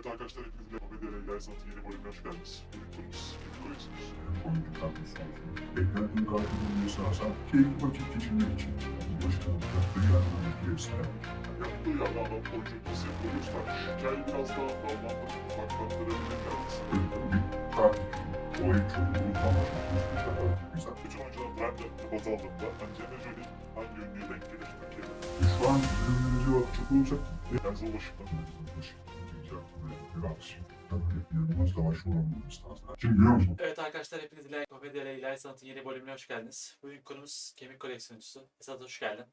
Evet arkadaşlar hepiniz Komedi Eğlenceli Sanatı yeni bölümüne hoş geldiniz. Kemik Koleksiyonuz. oyuncu kadrosu olsun. Beklentiyi karşılığında sağlarsan keyifli vakit geçirmek için. Başına yaptığı yerden mutlu etsinler. Yaptığı yerde adam oyunculuk nasıl yapıyor göstermiş. Hikayeyi biraz daha dallandırıp odaklandırabilir kendisi. Bir tatil olayı çoğunluğu unutmamak. Güzel. Bütün oyuncular Brandon baz aldığında Angelina Jolie hangi ünlüye denk gelir Türkiye'de? Şu an ürünümüze bakacak olacak. Denzel Washington. Biraz. Tabii Evet arkadaşlar hepiniz İlahi Komedi ile İlahi Sanat'ın yeni bölümüne hoş geldiniz. Bugün konumuz kemik koleksiyoncusu. Esat hoş geldin.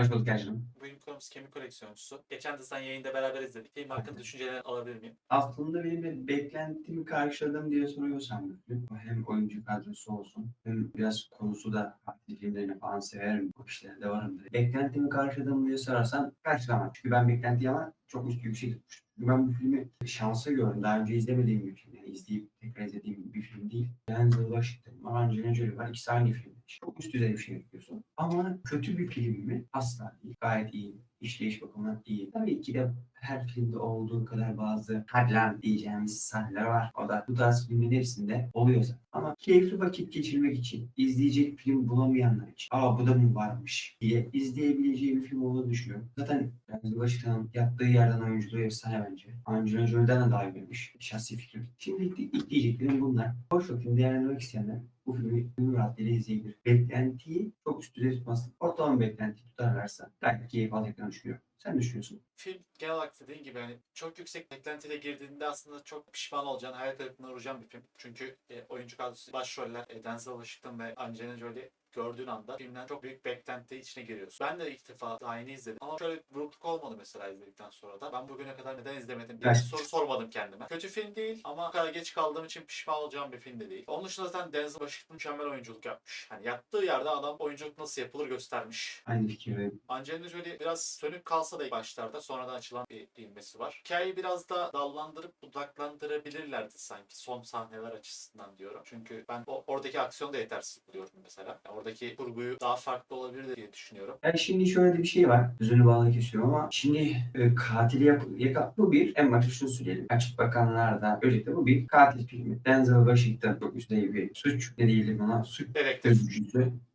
Hoş bulduk Ercan'ım. Bugün konumuz kemik koleksiyoncusu. Geçen de sen yayında beraber izledik. Film hakkında düşüncelerini alabilir miyim? Aslında benim de beklentimi karşıladım diye soruyorsan. Hem oyuncu kadrosu olsun hem biraz konusu da farklı filmlerini falan severim. Bu işlere de varımdır. Beklentimi karşıladım diye sorarsan karşılamam. Çünkü ben beklentiyi ama çok yüksek tutmuştum. Ben bu filmi şansa gördüm. Daha önce izlemediğim bir film. Yani izleyip tekrar izlediğim bir film değil. Denzel Washington Angelina Jolie var. İkisi aynı film. Çok üst düzey bir şey yapıyorsun. Ama kötü bir film mi? Asla değil. Gayet iyi. İşleyiş bakımından iyi. Tabii ki de her filmde olduğu kadar bazı hadi diyeceğimiz sahneler var. O da bu tarz filmin hepsinde oluyor zaten. Ama keyifli vakit geçirmek için, izleyecek film bulamayanlar için, aa bu da mı varmış diye izleyebileceği bir film olduğunu düşünüyorum. Zaten Denzel Washington'ın yaptığı yerden oyunculuğu efsane bence. Angelina Jolie'den de daha iyi bilmiş. Şahsi fikrim. Şimdi ilk diyeceklerim bunlar. Boş vakit değerlendirmek isteyenler bu filmi gönül rahatlığıyla izleyebilir. Beklentiyi çok üst düzey tutmasın. Ortalama beklenti tutarlarsa gayet keyif alacaklarını düşünüyorum. Sen düşünüyorsun? Film genel olarak dediğin gibi hani çok yüksek beklentiyle girdiğinde aslında çok pişman olacağın, hayal kırıklığına uğrayacağın bir film. Çünkü e, oyuncu kadrosu, başroller e, Denzel Washington ve Angelina Jolie gördüğün anda filmden çok büyük beklenti içine giriyorsun. Ben de ilk defa yeni izledim. Ama şöyle bir burukluk olmadı mesela izledikten sonra da. Ben bugüne kadar neden izlemedim diye bir soru sormadım kendime. Kötü film değil ama bu kadar geç kaldığım için pişman olacağım bir film de değil. Onun dışında zaten Denzel Washington mükemmel oyunculuk yapmış. Hani yattığı yerde adam oyunculuk nasıl yapılır göstermiş. Aynı fikirdeyim. Angelina Jolie biraz sönük kalsa da başlarda sonradan açılan bir ilmesi var. Hikayeyi biraz da dallandırıp budaklandırabilirlerdi sanki son sahneler açısından diyorum. Çünkü ben o, oradaki aksiyonu da yetersiz buluyorum mesela. Yani oradaki kurguyu daha farklı olabilirdi diye düşünüyorum. Yani şimdi şöyle bir şey var. Sözünü bağlı kesiyorum ama şimdi e, katili yap yaka- bu bir en başta şunu söyleyelim. Açık bakanlarda özellikle bu bir katil filmi. Denzel Washington çok üst düzey bir suç ne diyelim ona suç Dedektif.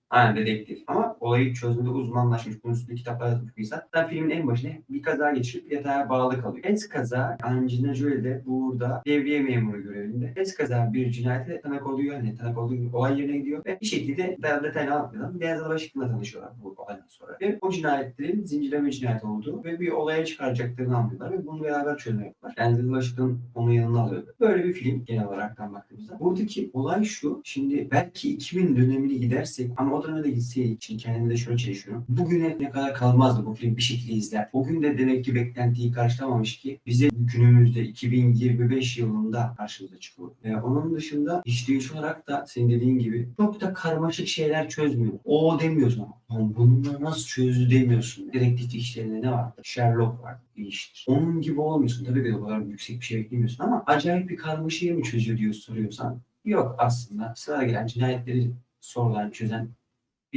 Aynen dedektif. Ama olayı çözmede uzmanlaşmış, bunun üstünde kitaplar yazmış bir insan. Zaten filmin en başında bir kaza geçirip yatağa bağlı kalıyor. Es kaza Angelina Jolie de burada devriye memuru görevinde. Es kaza bir cinayete tanık oluyor. Hani tanık olduğu olay yerine gidiyor ve bir şekilde daha detaylı anlatmadan Denzel Washington'la tanışıyorlar bu olaydan sonra. Ve o cinayetlerin zincirleme cinayet olduğu ve bir olaya çıkaracaklarını anlıyorlar ve bunu beraber çözme yapıyorlar. Denzel Washington onun yanına alıyordu. Böyle bir film genel olarak baktığımızda. Buradaki olay şu. Şimdi belki 2000 dönemini gidersek ama o dönemde gitseydik için kendime de şunu çalışıyorum. Bugüne ne kadar kalmazdı bu film bir şekilde izler. Bugün de demek ki beklentiyi karşılamamış ki bize günümüzde 2025 yılında karşımıza çıkıyor. Ve onun dışında işleyiş olarak da senin dediğin gibi çok da karmaşık şeyler çözmüyor. O demiyorsun ama. "Lan Bununla nasıl çözdü demiyorsun. Dedektif işlerinde ne vardı? Sherlock vardı. Bir iştir. Onun gibi olmuyorsun. Tabii ki de o kadar yüksek bir şey beklemiyorsun ama acayip bir karmaşayı mı çözüyor diye soruyorsan yok aslında. Sıra gelen cinayetleri sorulan çözen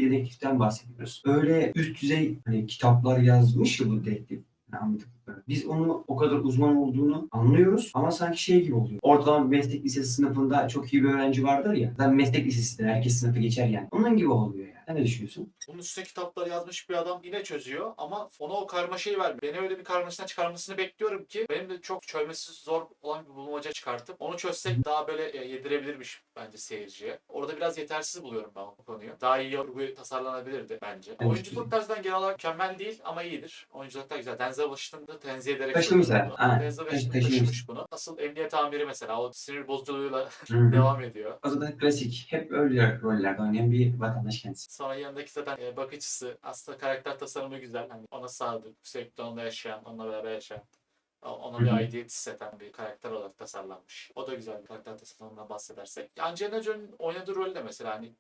dedektiften bahsediyoruz. Öyle üst düzey hani kitaplar yazmış ya bu dedektif. Biz onu o kadar uzman olduğunu anlıyoruz ama sanki şey gibi oluyor. Ortalama meslek lisesi sınıfında çok iyi bir öğrenci vardır ya. Zaten meslek lisesidir. Herkes sınıfı geçer yani. Onun gibi oluyor yani. Sen ne düşünüyorsun? Bunun üstüne kitaplar yazmış bir adam yine çözüyor ama ona o karmaşayı vermiyor. Beni öyle bir karmaşadan çıkarmasını bekliyorum ki benim de çok çözmesi zor olan bir bulmaca çıkartıp onu çözsek daha böyle e, yedirebilirmiş bence seyirciye. Orada biraz yetersiz buluyorum ben bu konuyu. Daha iyi kurgu tasarlanabilirdi bence. Evet. Oyunculuk tarzından genel olarak mükemmel değil ama iyidir. Oyunculuk da güzel. Denzel Washington'ı tenzih ederek Taşımış. Aynen. Denzel Washington taşımış. bunu. Asıl emniyet amiri mesela o sinir bozuculuğuyla devam ediyor. O zaten klasik. Hep öyle rollerde oynayan bir vatandaş kendisi. Sonra yanındaki zaten e, bakıcısı aslında karakter tasarımı güzel. Hani ona sadık, sürekli onunla yaşayan, onunla beraber yaşayan. Ona bir aidiyet hisseden bir karakter olarak tasarlanmış. O da güzel bir karakter tasarımından bahsedersek. Angelina Jolie'nin oynadığı rol de mesela hani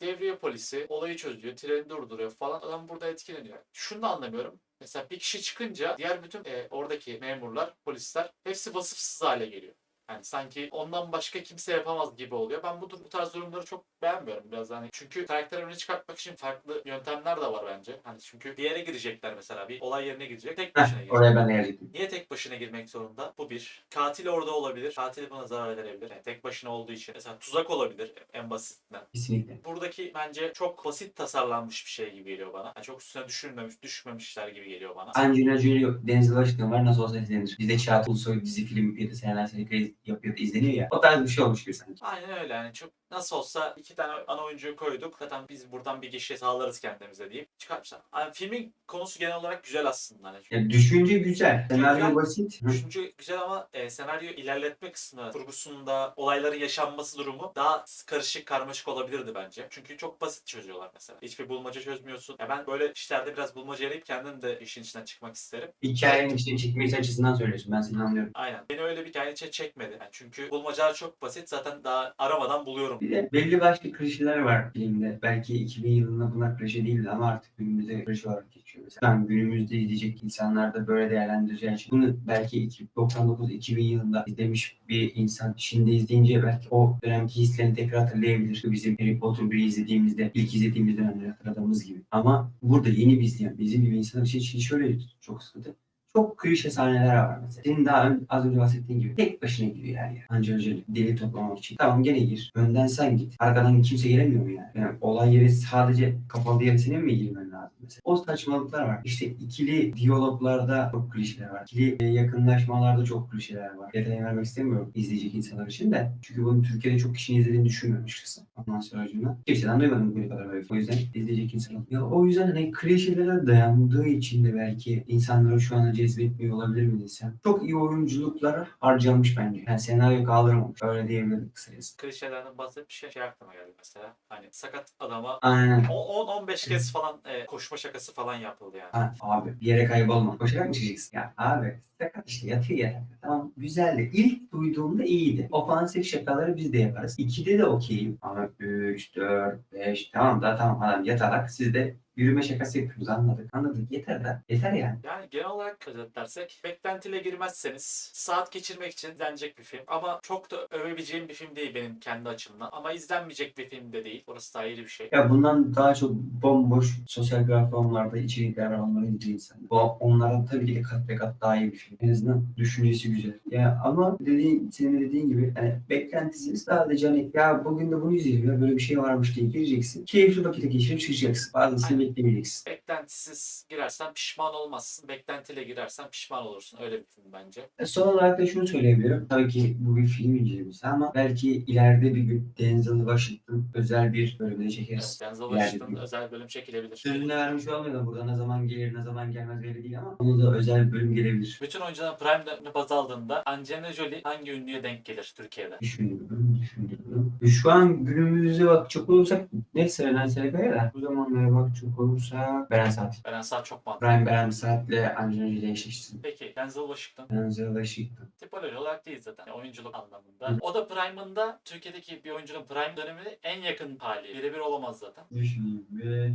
devriye polisi olayı çözüyor, treni durduruyor falan. Adam burada etkileniyor. Şunu da anlamıyorum. Mesela bir kişi çıkınca diğer bütün e, oradaki memurlar, polisler hepsi vasıfsız hale geliyor. Yani sanki ondan başka kimse yapamaz gibi oluyor. Ben bu, bu tarz durumları çok beğenmiyorum biraz hani. Çünkü karakteri öne çıkartmak için farklı yöntemler de var bence. Hani çünkü bir yere girecekler mesela. Bir olay yerine girecek. Tek başına girecek. oraya ben gelecektim. Niye tek başına girmek zorunda? Bu bir. Katil orada olabilir. Katil buna zarar verebilir. Yani tek başına olduğu için. Mesela tuzak olabilir en basitinden. Kesinlikle. Buradaki bence çok basit tasarlanmış bir şey gibi geliyor bana. Yani çok üstüne düşünmemiş, düşmemişler gibi geliyor bana. Angelina Jolie yok. Denzel Washington var nasıl olsa izlenir. Bizde Çağatay Ulusoy dizi film yapıyor da seneler seni yapıyor da izleniyor ya. O tarz bir şey olmuş gibi sanki. Aynen öyle yani çok nasıl olsa iki tane ana oyuncuyu koyduk. Zaten biz buradan bir kişiye sağlarız kendimize deyip çıkartmışlar. Yani filmin konusu genel olarak güzel aslında. Hani Ya düşünce güzel. Senaryo Güzel. basit. Düşünce güzel ama e, senaryo ilerletme kısmı, kurgusunda olayların yaşanması durumu daha karışık, karmaşık olabilirdi bence. Çünkü çok basit çözüyorlar mesela. Hiçbir bulmaca çözmüyorsun. Ya ben böyle işlerde biraz bulmaca arayıp kendim de işin içinden çıkmak isterim. Hikayenin içine çekmesi açısından söylüyorsun. Ben seni anlıyorum. Aynen. Beni öyle bir hikaye içine çekmedi. Yani çünkü bulmacalar çok basit. Zaten daha aramadan buluyorum. Bir de belli başlı klişeler var filmde. Belki 2000 yılında bunlar klişe değildi ama artık günümüzde klişe olarak geçiyor. Mesela Ben günümüzde izleyecek insanlar da böyle değerlendireceği için bunu belki 99-2000 yılında izlemiş bir insan şimdi izleyince belki o dönemki hislerini tekrar hatırlayabilir. Bizim Harry Potter 1'i izlediğimizde, ilk izlediğimiz dönemleri hatırladığımız gibi. Ama burada yeni bir izleyen, bizim gibi insanlar için şöyle çok sıkıntı. Çok klişe sahneler var mesela. Senin daha ön- az önce bahsettiğin gibi tek başına gidiyor her yer. Önce deli toplamak için. Tamam gene gir. Önden sen git. Arkadan kimse gelemiyor mu yani? yani olay yeri sadece kapalı yere senin mi girmen lazım mesela? O saçmalıklar var. İşte ikili diyaloglarda çok klişeler var. İkili e, yakınlaşmalarda çok klişeler var. Detay vermek istemiyorum izleyecek insanlar için de. Çünkü bunu Türkiye'de çok kişinin izlediğini düşünmüyorum açıkçası. Ondan sonra kimseden duymadım bugüne kadar böyle. O yüzden izleyecek insanlar. Ya o yüzden hani klişelere dayandığı için de belki insanları şu an cezbetmiyor olabilir mi desem. Çok iyi oyunculuklar harcanmış bence. Yani senaryo kaldırmamış. Öyle diyebilirim kısacası. Klişelerden bahsedip bir şey, şey aklıma geldi mesela. Hani sakat adama Aynen. 10-15 kez falan e, koşma şakası falan yapıldı yani. Ha, abi bir yere kaybolma. Koşarak mı çıkacaksın? Ya abi sakat işte yatıyor ya. Tamam güzeldi. İlk duyduğumda iyiydi. Ofansif şakaları biz de yaparız. İkide de okeyim. Ama 3, 4, 5 tamam da tamam adam yatarak siz de yürüme şakası yapıyoruz anladık. Anladık yeter de. Yeter yani. Yani genel olarak özetlersek beklentiyle girmezseniz saat geçirmek için izlenecek bir film. Ama çok da övebileceğim bir film değil benim kendi açımdan. Ama izlenmeyecek bir film de değil. Orası da ayrı bir şey. Ya bundan daha çok bomboş sosyal platformlarda içerikler var onları izleyen insan. Bu onlara tabii ki de kat be kat daha iyi bir film. En azından düşüncesi güzel. Ya ama dediğin, senin dediğin gibi hani beklentisiz sadece hani ya bugün de bunu izleyelim ya böyle bir şey varmış diye gireceksin. Keyifli vakit geçirip çıkacaksın. Bazısını beklemeyeceksin. Beklentisiz girersen pişman olmazsın. Beklentiyle girersen pişman olursun. Öyle bir film bence. E, Son olarak da şunu söyleyebilirim. Tabii ki bu bir film incelemesi ama belki ileride bir gün Denzel Washington özel bir bölümde çekeriz. Denzel Yani- Washington özel bölüm çekilebilir. Sözünü vermiş olmayalım burada ne zaman gelir ne zaman gelmez belli değil ama onu da özel bir bölüm gelebilir. Bütün oyuncuların Prime'ını baz aldığında Angelina Jolie hangi ünlüye denk gelir Türkiye'de? Düşünüyorum, düşünüyorum. Şu an günümüze bakacak olursak net Seren Selekaya da bu zamanlara bakacak olursak Beren Saat. Beren Saat çok mantıklı. Prime Beren Saat'le Angelina Jolie eşleşsin. Peki Denzel Washington Denzel Washington. tipoloji olarak değil zaten. Yani oyunculuk anlamında. O da Prime'ında Türkiye'deki bir oyuncunun Prime dönemine en yakın hali. Birebir olamaz zaten. Düşüneyim ve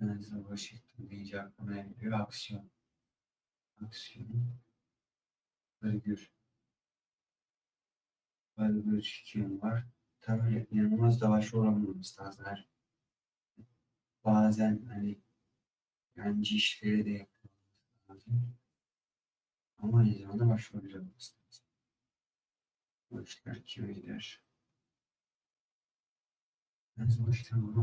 Denzel Washington deyince aklıma geliyor? Aksiyon. Aksiyon. Özgür. Özgür Çikiyon var. Tabii inanılmaz da başrol olamamız lazım. Bazen hani yancı işleri de yapmamız lazım. Ama aynı zamanda güzel olması lazım. Bu işler kime gider? Ben sonuçta bunu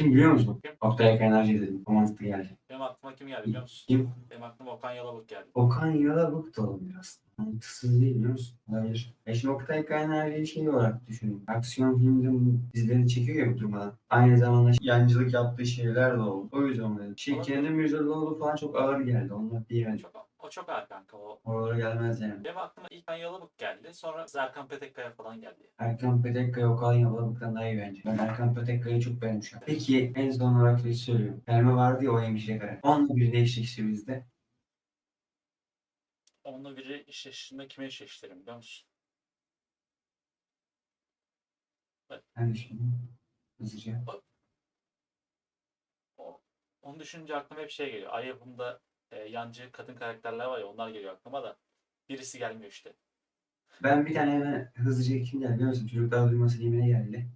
Kim biliyor musun? Kim? Oktay Kaynarca dedim. O mantıklı geldi. Benim aklıma kim geldi biliyor musun? Kim? Benim aklıma Okan Yalabık geldi. Okan Yalabık da olabilir aslında. Mantıksız değil biliyor musun? Olabilir. E şimdi Oktay Kaynarca'yı şey olarak düşünün. Aksiyon filmleri dizilerini çekiyor ya bu durmadan. Aynı zamanda yancılık yaptığı şeyler de oldu. O yüzden dedim. Şey. Kenan Mirzalıoğlu falan çok ağır geldi. Onlar değil bence. Çok, o O çok ağır kanka o. Oralara gelmez yani. Benim aklıma ilk Ben Yalavuk geldi. Sonra Serkan Petekkaya falan geldi. Erkan Petekkaya Okan Yabalık'tan daha iyi bence. Ben Erkan Petekkaya'yı çok beğenmişim. Peki en son olarak şey söylüyorum. Gelme vardı ya o hemşire kare. Onunla bir değişik işte bizde. Onunla biri eşleştiğinde kime eşleştirim biliyor musun? Ben düşündüm. Hızlıca. O, onu düşününce aklıma hep şey geliyor. Ay yapımda e, yancı kadın karakterler var ya onlar geliyor aklıma da. Birisi gelmiyor işte. Ben bir tane hemen hızlıca kim geldi biliyor musun? Çocuklar duyması diye geldi.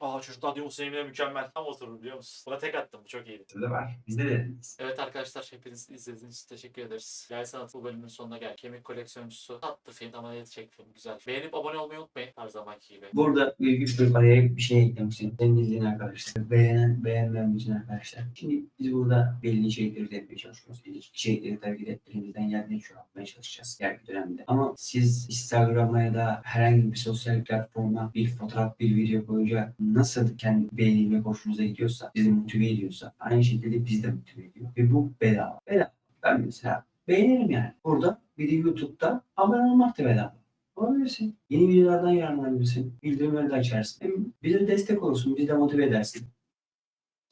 Aa çocuklar diyor musun Emine mükemmel. Tam oturur biliyor musun? Buna tek attım. Bu çok iyiydi. Bizde var. Bizde de dediniz. Evet arkadaşlar hepiniz izlediğiniz için teşekkür ederiz. Gel Sanat bu bölümün sonuna gel. Kemik koleksiyoncusu tatlı film ama çek film güzel. Beğenip abone olmayı unutmayın her zamanki gibi. Burada bir bir araya bir şey eklemiştim. Senin izleyen arkadaşlar. Beğenen, beğenmeyen bütün arkadaşlar. Şimdi biz burada belli içerikleri üretmeye çalışıyoruz. Belli içerikleri tabii ki de elimizden geldiğince çoğaltmaya çalışacağız ileriki dönemde. Ama siz Instagram'a ya da herhangi bir sosyal platforma bir fotoğraf, bir video koyunca nasıl kendi beğenilmek hoşunuza gidiyorsa, bizi motive ediyorsa aynı şekilde biz de motive ediyor. Ve bu bedava. Bedava. Ben mesela beğenirim yani. Burada bir de YouTube'da abone olmak da bedava. Olabilirsin. Yeni videolardan yararlanabilirsin. Bildirimleri de açarsın. Hem bize de destek olursun. Bizi de motive edersin.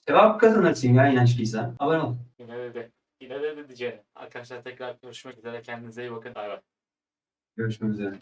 Sevap kazanırsın ya inançlıysa. Abone ol. Yine de de. Yine de de diyeceğim. Arkadaşlar tekrar görüşmek üzere. Kendinize iyi bakın. Bay bay. Görüşmek üzere.